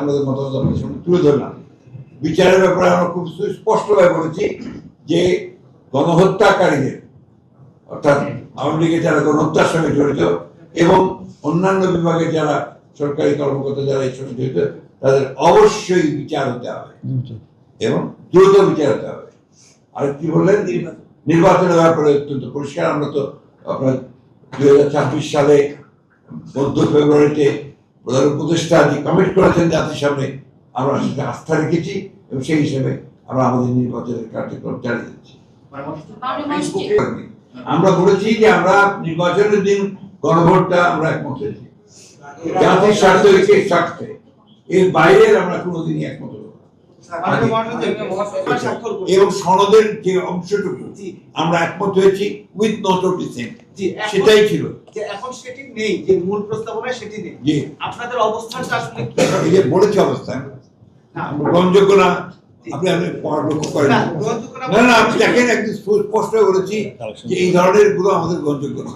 আমাদের মতামত আপনাদের সামনে তুলে ধরলাম, বিচারের ব্যাপারে আমরা খুব সুস্পষ্টভাবে বলেছি যে গণহত্যাকারীদের, অর্থাৎ আওয়ামী লীগের যারা গণহত্যার সঙ্গে জড়িত এবং অন্যান্য বিভাগে যারা সরকারি কর্মকর্তা যারা এই সঙ্গে জড়িত, তাদের অবশ্যই বিচার হতে হবে এবং দ্রুত বিচার হতে হবে। আর কি বললেন নির্বাচনের ব্যাপারে অত্যন্ত পরিষ্কার, আমরা তো আপনার দুই হাজার ছাব্বিশ সালে মধ্য ফেব্রুয়ারিতে প্রধান উপদেষ্টা যে কমিট করেছেন জাতির সামনে আমরা সেটা আস্থা রেখেছি এবং সেই হিসেবে আমরা আমাদের নির্বাচনের কার্যক্রম চালিয়ে যাচ্ছি। আমরা বলেছি যে আমরা নির্বাচনের দিন গণভোটটা আমরা একমত হয়েছি। জাতির স্বার্থ স্বার্থে। এর বাইরে আমরা কোনোদিনই একমত হব। এবং সনদের যে অংশটুকু আমরা একমত হয়েছি উইথ নোট ডিসেন্ট সেটাই ছিল। এখন সেটি নেই যে মূল প্রস্তাবনায় সেটি নেই। আপনাদের অবস্থানটা আসলে কি? এই যে বলেছে অবস্থান। না, গ্রহণযোগ্য না। আপনি আপনি করেন না, না। আপনি দেখেন একদম স্পষ্ট বলেছি যে এই ধরনেরগুলো আমাদের গ্রহণযোগ্য না।